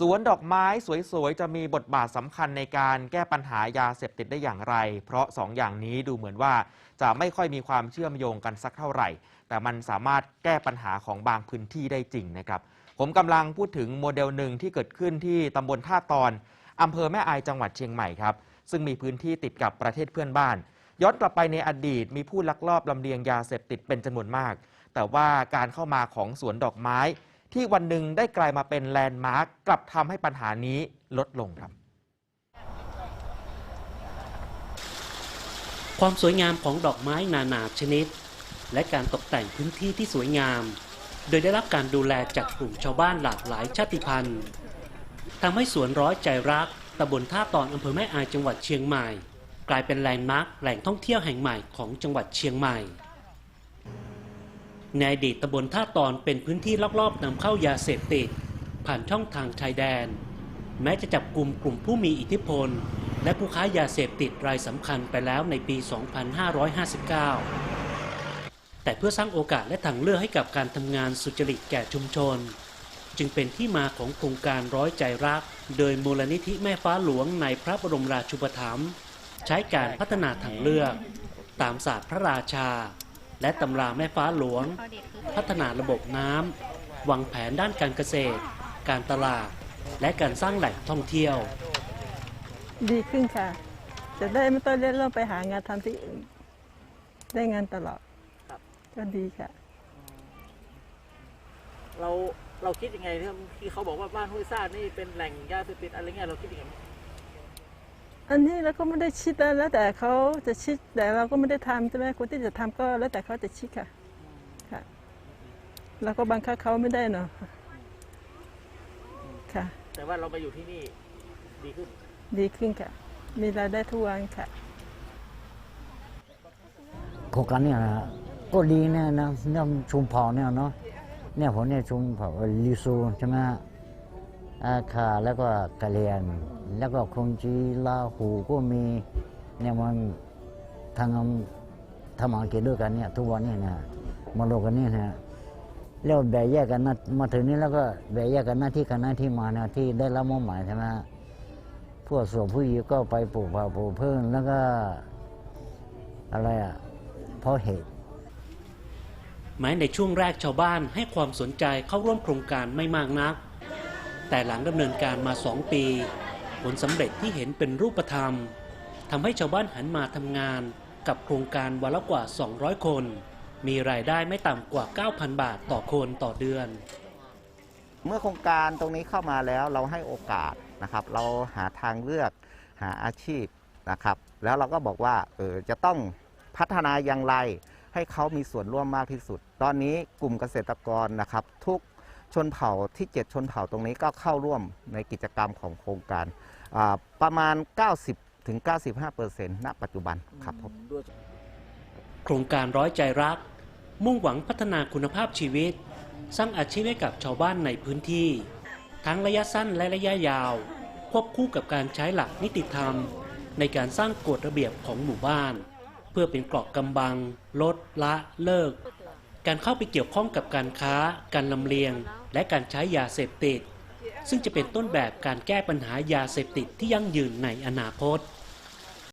สวนดอกไม้สวยๆ จะมีบทบาทสำคัญในการแก้ปัญหายาเสพติดได้อย่างไร เพราะสองอย่างนี้ดูเหมือนว่าจะไม่ค่อยมีความเชื่อมโยงกันสักเท่าไหร่ แต่มันสามารถแก้ปัญหาของบางพื้นที่ได้จริงนะครับ ผมกำลังพูดถึงโมเดลหนึ่งที่เกิดขึ้นที่ตำบลท่าตอนอำเภอแม่อายจังหวัดเชียงใหม่ครับซึ่งมีพื้นที่ติดกับประเทศเพื่อนบ้าน ย้อนกลับไปในอดีต มีผู้ลักลอบลำเลียงยาเสพติดเป็นจำนวนมาก แต่ว่าการเข้ามาของสวนดอกไม้ ที่วันหนึ่งได้กลายมาเป็นแลนด์มาร์กกลับทำให้ปัญหานี้ลดลงครับ ความสวยงามของดอกไม้นานาชนิด และการตกแต่งพื้นที่ที่สวยงาม โดยได้รับการดูแลจากกลุ่มชาวบ้านหลากหลายชาติพันธุ์ทำให้สวนร้อยใจรักตำบลท่าตอนอำเภอแม่อายจังหวัดเชียงใหม่ กลายเป็นแลนด์มาร์คแหล่งท่องเที่ยวแห่งใหม่ของจังหวัดเชียงใหม่ ในอดีตตำบลท่าตอนเป็นพื้นที่ลักลอบนำเข้ายาเสพติด ผ่านช่องทางชายแดน แม้จะจับกลุ่มกลุ่มผู้มีอิทธิพล และผู้ค้ายาเสพติดรายสำคัญไปแล้วในปี 2559 แต่เพื่อสร้างโอกาสและทางเลือกให้กับการทำงานสุจริตแก่ชุมชน จึงเป็นที่มาของโครงการร้อยใจรัก โดยมูลนิธิแม่ฟ้าหลวงในพระบรมราชูปถัมภ์ใช้การพัฒนาทางเลือก ตามศาสตร์พระราชา และตำราแม่ฟ้าหลวง พัฒนาระบบน้ำวางแผนด้านการเกษตร การตลาด และการสร้างแหล่งท่องเที่ยว ดีขึ้นค่ะ จะได้ไม่ต้องเล่นเรื่องไปหางานทำที่อื่น ได้งานตลอดครับก็ดีค่ะ เราเราคิดยังไงที่ที่เขาบอกว่าบ้านห้วยซ่านี่เป็นแหล่งยาเสพติดอะไรเงี้ยเราคิดยังไง อันนี้เราก็ไม่ได้ชิดนะแล้วแต่เขาจะชิดแต่เราก็ไม่ได้ทำใช่ไหมคนที่จะทำก็แล้วแต่เขาจะชิดค่ะค่ะเราก็บังคับเขาไม่ได้เนาะค่ะ แต่ว่าเรามาอยู่ที่นี่ดีขึ้น ดีขึ้นค่ะ มีรายได้ทุกวันค่ะโครงการเนี่ยนะก็ดีเนี่ยนะเนี่ยชุมเผ่าเนี่ยเนาะเนี่ยผมเนี่ยชุมเผ่าลิซูใช่ไหมฮะ อาคาแล้วก็กะเหรียนแล้วก็คงจีลาหูก็มีเนี่ยมันทางทำอาเกตด้วยกันเนี่ยทุกวันนี่ยนะมาโลกันนี่นะแล้วแบ่งแยกกันนะมาถึงนี้แล้วก็แบ่งแยกกันหน้าที่กันหน้าที่มานะที่ได้รับมอบหมายใช่ไหมพวกส่วนผู้หญิงก็ไปปลูกผักปลูกพืชแล้วก็อะไรอะเพราะเหตุแม้ในช่วงแรกชาวบ้านให้ความสนใจเข้าร่วมโครงการไม่มากนัก แต่หลังดำเนินการมา 2 ปี ผลสำเร็จที่เห็นเป็นรูปธรรมทำให้ชาวบ้านหันมาทำงานกับโครงการวันละกว่า 200 คน มีรายได้ไม่ต่ำกว่า 9,000 บาทต่อคนต่อเดือน เมื่อโครงการตรงนี้เข้ามาแล้วเราให้โอกาสนะครับ เราหาทางเลือกหาอาชีพนะครับ แล้วเราก็บอกว่าเออจะต้องพัฒนาอย่างไร ให้เขามีส่วนร่วมมากที่สุด ตอนนี้กลุ่มเกษตรกรนะครับ ทุก ชนเผ่าที่ 7 ชนเผ่าตรงนี้ก็เข้าร่วมในกิจกรรมของโครงการประมาณ 90ถึง95%ณปัจจุบันครับผมโครงการร้อยใจรัก มุ่งหวังพัฒนาคุณภาพชีวิต สร้างอาชีพให้กับชาวบ้านในพื้นที่ ทั้งระยะสั้นและระยะยาว ควบคู่กับการใช้หลักนิติธรรม ในการสร้างกฎระเบียบของหมู่บ้าน เพื่อเป็นเกราะกำบัง ลดละเลิก การเข้าไปเกี่ยวข้องกับการค้า การลำเลียง และการใช้ยาเสพติด ซึ่งจะเป็นต้นแบบการแก้ปัญหายาเสพติดที่ยั่งยืนในอนาคต